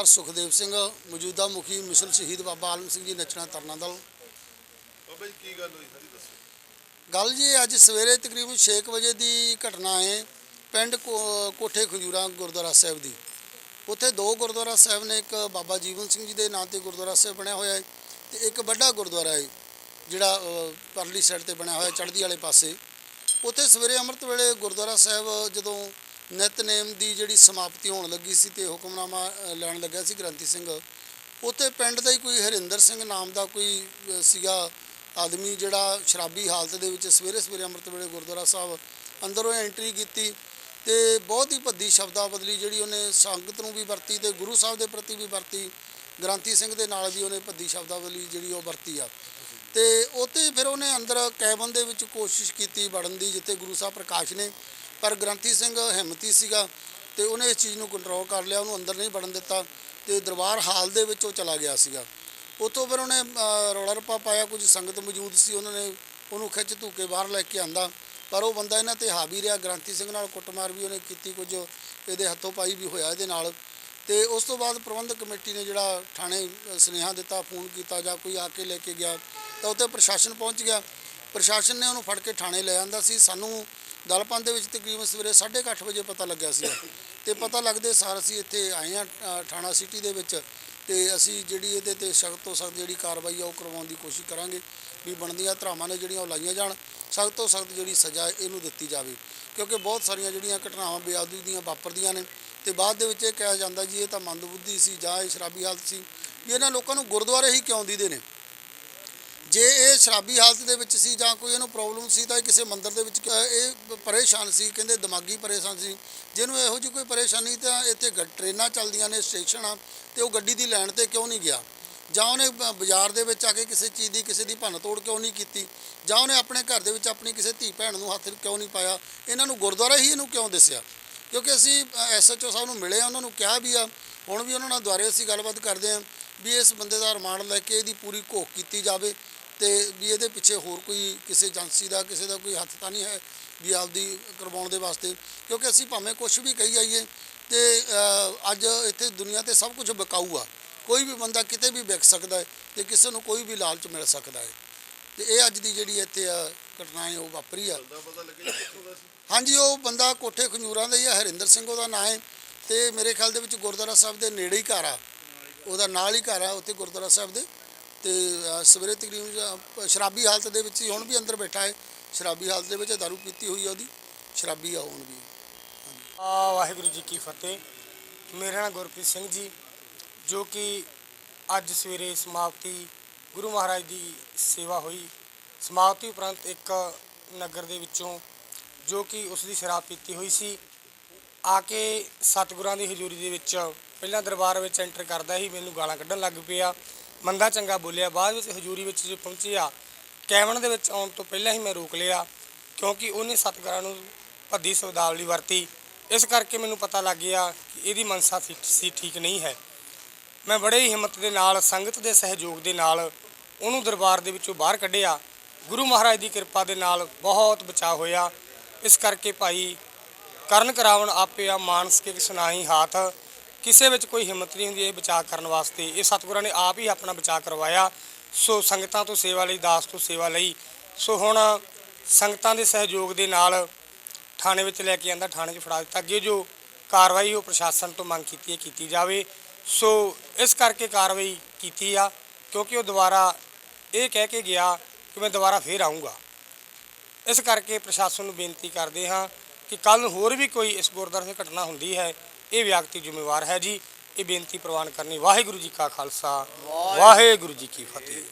ਜਥੇਦਾਰ ਸੁਖਦੇਵ ਸਿੰਘ ਮੌਜੂਦਾ ਮੁਖੀ ਮਿਸ਼ਨ ਸ਼ਹੀਦ ਬਾਬਾ ਆਲਮ ਸਿੰਘ ਜੀ ਨੱਚਣਾ ਤਰਨਾ ਦਲ। ਬਾਬਾ ਜੀ ਕੀ ਗੱਲ ਹੋਈ ਸਾਰੀ ਦੱਸੋ। ਗੱਲ ਜੀ ਅੱਜ ਸਵੇਰੇ ਤਕਰੀਬਨ 6 ਵਜੇ ਦੀ ਘਟਨਾ ਹੈ ਪਿੰਡ ਕੋਠੇ ਖਜੂਰਾ ਗੁਰਦੁਆਰਾ ਸਾਹਿਬ ਦੀ। ਉੱਥੇ ਦੋ ਗੁਰਦੁਆਰਾ ਸਾਹਿਬ ਨੇ ਇੱਕ ਬਾਬਾ ਜੀਵਨ ਸਿੰਘ ਜੀ ਦੇ ਨਾਂ ਤੇ ਗੁਰਦੁਆਰਾ ਸਾਹਿਬ ਬਣਿਆ ਹੋਇਆ ਹੈ ਤੇ ਇੱਕ ਵੱਡਾ ਗੁਰਦੁਆਰਾ ਹੈ ਜਿਹੜਾ ਪਰਲੀ ਸਾਈਡ ਤੇ ਬਣਿਆ ਹੋਇਆ ਚੜ੍ਹਦੀ ਵਾਲੇ ਪਾਸੇ। ਉੱਥੇ ਸਵੇਰੇ ਅੰਮ੍ਰਿਤ ਵੇਲੇ ਗੁਰਦੁਆਰਾ ਸਾਹਿਬ ਜਦੋਂ ਨਿਤਨੇਮ ਦੀ ਜਿਹੜੀ ਸਮਾਪਤੀ ਹੋਣ ਲੱਗੀ ਸੀ ਤੇ ਹੁਕਮਨਾਮਾ ਲੈਣ ਲੱਗਿਆ ਸੀ ਗ੍ਰੰਥੀ ਸਿੰਘ। ਉੱਥੇ ਪਿੰਡ ਦਾ ਹੀ ਕੋਈ ਹਰਿੰਦਰ ਸਿੰਘ ਨਾਮ ਦਾ ਕੋਈ ਸੀਗਾ ਆਦਮੀ ਜਿਹੜਾ ਸ਼ਰਾਬੀ ਹਾਲਤ ਦੇ ਵਿੱਚ ਸਵੇਰੇ ਸਵੇਰੇ ਅੰਮ੍ਰਿਤ ਵੇਲੇ ਗੁਰਦੁਆਰਾ ਸਾਹਿਬ ਅੰਦਰੋਂ ਐਂਟਰੀ ਕੀਤੀ ਤੇ ਬਹੁਤ ਹੀ ਭੱਦੀ ਸ਼ਬਦਾਵਲੀ ਜਿਹੜੀ ਉਹਨੇ ਸੰਗਤ ਨੂੰ ਵੀ ਵਰਤੀ ਤੇ ਗੁਰੂ ਸਾਹਿਬ ਦੇ ਪ੍ਰਤੀ ਵੀ ਵਰਤੀ, ਗ੍ਰੰਥੀ ਸਿੰਘ ਦੇ ਨਾਲ ਵੀ ਉਹਨੇ ਭੱਦੀ ਸ਼ਬਦਾਵਲੀ ਜਿਹੜੀ ਉਹ ਵਰਤੀ ਆ। ਤੇ ਉੱਥੇ ਫਿਰ ਉਹਨੇ ਅੰਦਰ ਕੈਬਨ ਦੇ ਵਿੱਚ ਕੋਸ਼ਿਸ਼ ਕੀਤੀ ਵੜਨ ਦੀ, ਜਿੱਥੇ ਗੁਰੂ ਸਾਹਿਬ ਪ੍ਰਕਾਸ਼ ਨੇ। ਪਰ ਗ੍ਰੰਥੀ ਸਿੰਘ ਹਿੰਮਤੀ ਸੀਗਾ ਤੇ ਉਹਨੇ ਇਸ ਚੀਜ਼ ਨੂੰ ਕੰਟਰੋਲ ਕਰ ਲਿਆ ਉਹਨੂੰ ਅੰਦਰ ਨਹੀਂ ਵੜਨ ਦਿੱਤਾ ਤੇ ਦਰਬਾਰ ਹਾਲ ਦੇ ਵਿੱਚ ਉਹ ਚਲਾ ਗਿਆ ਸੀਗਾ। ਉੱਥੋਂ ਫਿਰ ਉਹਨੇ ਰੌਲਾ ਰੱਪਾ ਪਾਇਆ ਕੁਝ ਸੰਗਤ ਮੌਜੂਦ ਸੀ ਉਹਨਾਂ ਨੇ ਉਹਨੂੰ ਖਿੱਚ ਧੂ ਕੇ ਬਾਹਰ ਲੈ ਕੇ ਆਂਦਾ। ਪਰ ਉਹ ਬੰਦਾ ਇਹਨਾਂ ਤੇ ਹਾਵੀ ਰਿਹਾ ਗ੍ਰੰਥੀ ਸਿੰਘ ਨਾਲ ਕੁੱਟਮਾਰ ਵੀ ਉਹਨੇ ਕੀਤੀ ਕੁਝ ਇਹਦੇ ਹੱਥੋਂ ਪਾਈ ਵੀ ਹੋਇਆ ਇਹਦੇ ਨਾਲ। ਤੇ ਉਸ ਤੋਂ ਬਾਅਦ ਪ੍ਰਬੰਧਕ ਕਮੇਟੀ ਨੇ ਜਿਹੜਾ ਥਾਣੇ ਅ, ਸੁਨੇਹਾ ਦਿੱਤਾ ਫੋਨ ਕੀਤਾ ਜਾਂ ਕੋਈ ਆ ਕੇ ਲੈ ਕੇ ਗਿਆ ਤਾਂ ਉੱਥੇ ਪ੍ਰਸ਼ਾਸਨ ਪਹੁੰਚ ਗਿਆ। ਪ੍ਰਸ਼ਾਸਨ ਨੇ ਉਹਨੂੰ ਫੜ ਕੇ ਥਾਣੇ ਲੈ ਆਂਦਾ ਸੀ। ਸਾਨੂੰ ਦਲਪੰਦ ਦੇ ਵਿੱਚ ਤਕਰੀਬਨ ਸਵੇਰੇ 8:30 ਵਜੇ ਪਤਾ ਲੱਗਿਆ ਸੀ ਤੇ ਪਤਾ ਲੱਗਦੇ ਸਾਰ ਅਸੀਂ ਇੱਥੇ ਆਏ ਆ ਥਾਣਾ ਸਿਟੀ ਦੇ ਵਿੱਚ। ਤੇ ਅਸੀਂ ਜਿਹੜੀ ਇਹਦੇ ਤੇ ਸਖਤ ਤੋਂ ਸਖਤ ਜਿਹੜੀ ਕਾਰਵਾਈ ਆ, ਉਹ ਕਰਵਾਉਣ ਦੀ ਕੋਸ਼ਿਸ਼ ਕਰਾਂਗੇ ਵੀ ਬਣਦੀਆਂ ਧਰਾਵਾਂ ਨੇ ਜਿਹੜੀਆਂ ਉਹ ਲਾਈਆਂ ਜਾਣ। ਸਖਤ ਤੋਂ ਸਖਤ ਜਿਹੜੀ ਸਜ਼ਾ ਇਹਨੂੰ ਦਿੱਤੀ ਜਾਵੇ। ਕਿਉਂਕਿ ਬਹੁਤ ਸਾਰੀਆਂ ਜਿਹੜੀਆਂ ਘਟਨਾਵਾਂ ਬੇਅਦਬੀ ਦੀਆਂ ਵਾਪਰਦੀਆਂ ਨੇ। ਤੇ ਬਾਅਦ ਦੇ ਵਿੱਚ ਇਹ ਕਿਹਾ ਜਾਂਦਾ ਜੀ, ਇਹ ਤਾਂ ਮੰਦਬੁੱਧੀ ਸੀ ਜਾਂ ਇਹ ਸ਼ਰਾਬੀ ਹਾਲਤ ਸੀ। ਵੀ ਇਹਨਾਂ ਲੋਕਾਂ ਨੂੰ ਗੁਰਦੁਆਰੇ ਹੀ ਕਿਉਂ ਦੀਦੇ ਨੇ? ਜੇ ਇਹ ਸ਼ਰਾਬੀ ਹਾਲਤ ਦੇ ਵਿੱਚ ਸੀ ਜਾਂ ਕੋਈ ਇਹਨੂੰ ਪ੍ਰੋਬਲਮ ਸੀ ਤਾਂ ਇਹ ਕਿਸੇ ਮੰਦਰ ਦੇ ਵਿੱਚ ਕ- ਇਹ ਪਰੇਸ਼ਾਨ ਸੀ, ਕਹਿੰਦੇ ਦਿਮਾਗੀ ਪਰੇਸ਼ਾਨ ਸੀ। ਜਿਹਨੂੰ ਇਹੋ ਜਿਹੀ ਕੋਈ ਪਰੇਸ਼ਾਨੀ ਤਾਂ ਇੱਥੇ ਗ- ਟ੍ਰੇਨਾਂ ਚੱਲਦੀਆਂ ਨੇ, ਸਟੇਸ਼ਨ ਆ ਤੇ ਉਹ ਗੱਡੀ ਦੀ ਲਾਈਨ ਤੇ ਕਿਉਂ ਨਹੀਂ ਗਿਆ? ਜਾਂ ਉਹਨੇ ਬਾਜ਼ਾਰ ਦੇ ਵਿੱਚ ਆ ਕੇ ਕਿਸੇ ਚੀਜ਼ ਦੀ, ਕਿਸੇ ਦੀ ਭੰਨ ਤੋੜ ਕਿਉਂ ਨਹੀਂ ਕੀਤੀ? ਜਾਂ ਉਹਨੇ ਆਪਣੇ ਘਰ ਦੇ ਵਿੱਚ ਆਪਣੀ ਕਿਸੇ ਧੀ ਭੈਣ ਨੂੰ ਹੱਥ ਕਿਉਂ ਨਹੀਂ ਪਾਇਆ? ਇਹਨਾਂ ਨੂੰ ਗੁਰਦੁਆਰਾ ਹੀ ਇਹਨੂੰ ਕਿਉਂ ਦੱਸਿਆ? ਕਿਉਂਕਿ ਅਸੀਂ ਐਸਐਚਓ ਸਾਹਿਬ ਨੂੰ ਮਿਲੇ ਉਹਨਾਂ ਨੂੰ ਕਿਹਾ ਵੀ ਆ, ਹੁਣ ਵੀ ਉਹਨਾਂ ਨਾਲ ਦੁਆਰੇ ਅਸੀਂ ਗੱਲਬਾਤ ਕਰਦੇ ਹਾਂ ਵੀ ਇਸ ਬੰਦੇ ਦਾ ਰਿਮਾਂਡ ਲੈ ਕੇ ਇਹਦੀ ਪੂਰੀ ਘੋਖ ਕੀਤੀ ਜਾਵੇ ਤੇ ਵੀ ਇਹਦੇ ਪਿੱਛੇ ਹੋਰ ਕੋਈ ਕਿਸੇ ਏਜੰਸੀ ਦਾ ਕਿਸੇ ਦਾ ਕੋਈ ਹੱਥ ਤਾਂ ਨਹੀਂ ਹੈ ਵੀ ਆਪਦੀ ਕਰਵਾਉਣ ਦੇ ਵਾਸਤੇ। ਕਿਉਂਕਿ ਅਸੀਂ ਭਾਵੇਂ ਕੁਝ ਵੀ ਕਹੀ ਜਾਈਏ ਤੇ ਅੱਜ ਇੱਥੇ ਦੁਨੀਆ ਤੇ ਸਭ ਕੁਝ ਵਿਕਾਊ ਆ। ਕੋਈ ਵੀ ਬੰਦਾ ਕਿਤੇ ਵੀ ਵਿਕ ਸਕਦਾ ਹੈ ਤੇ ਕਿਸੇ ਨੂੰ ਕੋਈ ਵੀ ਲਾਲਚ ਮਿਲ ਸਕਦਾ ਹੈ। ਤੇ ਇਹ ਅੱਜ ਦੀ ਜਿਹੜੀ ਇੱਥੇ ਆ ਘਟਨਾ ਹੈ ਉਹ ਵਾਪਰੀ ਆ। ਹਾਂਜੀ ਉਹ ਬੰਦਾ ਕੋਠੇ ਖੰਜੂਰਾਂ ਦਾ ਹੀ ਆ ਹਰਿੰਦਰ ਸਿੰਘ ਉਹਦਾ ਨਾਂ ਹੈ ਤੇ ਮੇਰੇ ਖਿਆਲ ਦੇ ਵਿੱਚ ਗੁਰਦੁਆਰਾ ਸਾਹਿਬ ਦੇ ਨੇੜੇ ਹੀ ਘਰ ਆ। ਉਹਦਾ ਨਾਲ ਹੀ ਘਰ ਆ ਉੱਥੇ ਗੁਰਦੁਆਰਾ ਸਾਹਿਬ ਦੇ। ਤੇ ਸਵੇਰੇ ਤਕਰੀਬਨ ਸ਼ਰਾਬੀ ਹਾਲਤ ਦੇ ਵਿੱਚ ਹੀ ਹੁਣ ਵੀ ਅੰਦਰ ਬੈਠਾ ਹੈ। ਸ਼ਰਾਬੀ ਹਾਲਤ ਦੇ ਵਿੱਚ ਦਾਰੂ ਪੀਤੀ ਹੋਈ ਆ ਉਹਦੀ। ਸ਼ਰਾਬੀ ਆ ਹੁਣ ਵੀ। ਆ ਵਾਹਿਗੁਰੂ ਜੀ ਕੀ ਫਤਿਹ। ਮੇਰਾ ਨਾਮ ਗੁਰਪ੍ਰੀਤ ਸਿੰਘ ਜੀ, ਜੋ ਕਿ ਅੱਜ ਸਵੇਰੇ ਸਮਾਪਤੀ ਗੁਰੂ ਮਹਾਰਾਜ ਦੀ ਸੇਵਾ ਹੋਈ। ਸਮਾਪਤੀ ਉਪਰੰਤ ਇੱਕ ਨਗਰ ਦੇ ਵਿੱਚੋਂ ਜੋ ਕਿ ਉਸ ਦੀ ਸ਼ਰਾਬ ਪੀਤੀ ਹੋਈ ਸੀ। ਆ ਕੇ ਸਤਿਗੁਰਾਂ ਦੀ ਹਜ਼ੂਰੀ ਦੇ ਵਿੱਚ ਪਹਿਲਾਂ ਦਰਬਾਰ ਵਿੱਚ ਐਂਟਰ ਕਰਦਾ ਹੀ ਮੈਨੂੰ ਗਾਲਾਂ ਕੱਢਣ ਲੱਗ ਪਿਆ। ਮੰਦਾ ਚੰਗਾ ਬੋਲਿਆ। ਬਾਅਦ ਵਿੱਚ ਹਜ਼ੂਰੀ ਵਿੱਚ ਜੋ ਪਹੁੰਚਿਆ, ਕੈਬਨ ਦੇ ਵਿੱਚ ਆਉਣ ਤੋਂ ਪਹਿਲਾਂ ਹੀ ਮੈਂ ਰੋਕ ਲਿਆ, ਕਿਉਂਕਿ ਉਹਨੇ ਸਤਿਗੁਰਾਂ ਨੂੰ ਭੱਦੀ ਸ਼ਬਦਾਵਲੀ ਵਰਤੀ। ਇਸ ਕਰਕੇ ਮੈਨੂੰ ਪਤਾ ਲੱਗ ਗਿਆ ਕਿ ਇਹਦੀ ਮਨਸਾ ਸੀ- ਸੀ, ਠੀਕ ਨਹੀਂ ਹੈ। ਮੈਂ ਬੜੇ ਹੀ ਹਿੰਮਤ ਦੇ ਨਾਲ, ਸੰਗਤ ਦੇ ਸਹਿਯੋਗ ਦੇ ਨਾਲ ਉਹਨੂੰ ਦਰਬਾਰ ਦੇ ਵਿੱਚੋਂ ਬਾਹਰ ਕੱਢਿਆ। ਗੁਰੂ ਮਹਾਰਾਜ ਦੀ ਕਿਰਪਾ ਦੇ ਨਾਲ ਬਹੁਤ ਬਚਾਅ ਹੋਇਆ। ਇਸ ਕਰਕੇ ਭਾਈ ਕਰਨ ਕਰਾਵਣ ਆਪੇ ਆ ਮਾਨਸਿਕ ਕੇ ਸੁਨਾਹੀ ਹਾਥ। ਕਿਸੇ ਵਿੱਚ ਕੋਈ ਹਿੰਮਤ ਨਹੀਂ ਹੁੰਦੀ ਇਹ ਬਚਾਅ ਕਰਨ ਵਾਸਤੇ। ਇਹ ਸਤਿਗੁਰਾਂ ਨੇ ਆਪ ਹੀ ਆਪਣਾ ਬਚਾਅ ਕਰਵਾਇਆ। ਸੋ ਸੰਗਤਾਂ ਤੋਂ ਸੇਵਾ ਲਈ, ਦਾਸ ਤੋਂ ਸੇਵਾ ਲਈ। ਸੋ ਹੁਣ ਸੰਗਤਾਂ ਦੇ ਸਹਿਯੋਗ ਦੇ ਨਾਲ ਥਾਣੇ ਵਿੱਚ ਲੈ ਕੇ ਆਂਦਾ, ਥਾਣੇ 'ਚ ਫੜਾ ਦਿੱਤਾ। ਅੱਗੇ ਜੋ ਕਾਰਵਾਈ ਉਹ ਪ੍ਰਸ਼ਾਸਨ ਤੋਂ ਮੰਗ ਕੀਤੀ ਹੈ, ਕੀਤੀ ਜਾਵੇ। ਸੋ ਇਸ ਕਰਕੇ ਕਾਰਵਾਈ ਕੀਤੀ ਆ, ਕਿਉਂਕਿ ਉਹ ਦੁਬਾਰਾ ਇਹ ਕਹਿ ਕੇ ਗਿਆ ਕਿ ਮੈਂ ਦੁਬਾਰਾ ਫੇਰ ਆਉਂਗਾ ਇਸ ਕਰਕੇ ਪ੍ਰਸ਼ਾਸਨ ਨੂੰ ਬੇਨਤੀ ਕਰਦੇ ਹਾਂ ਕਿ ਕੱਲ ਨੂੰ ਹੋਰ ਵੀ ਕੋਈ ਇਸ ਗੁਰਦੁਆਰੇ 'ਤੇ ਘਟਨਾ ਹੁੰਦੀ ਹੈ ਇਹ ਵਿਅਕਤੀ ਜ਼ਿੰਮੇਵਾਰ ਹੈ ਜੀ। ਇਹ ਬੇਨਤੀ ਪ੍ਰਵਾਨ ਕਰਨੀ ਵਾਹਿਗੁਰੂ ਜੀ ਕਾ ਖਾਲਸਾ, ਵਾਹਿਗੁਰੂ ਜੀ ਕੀ ਫਤਿਹ।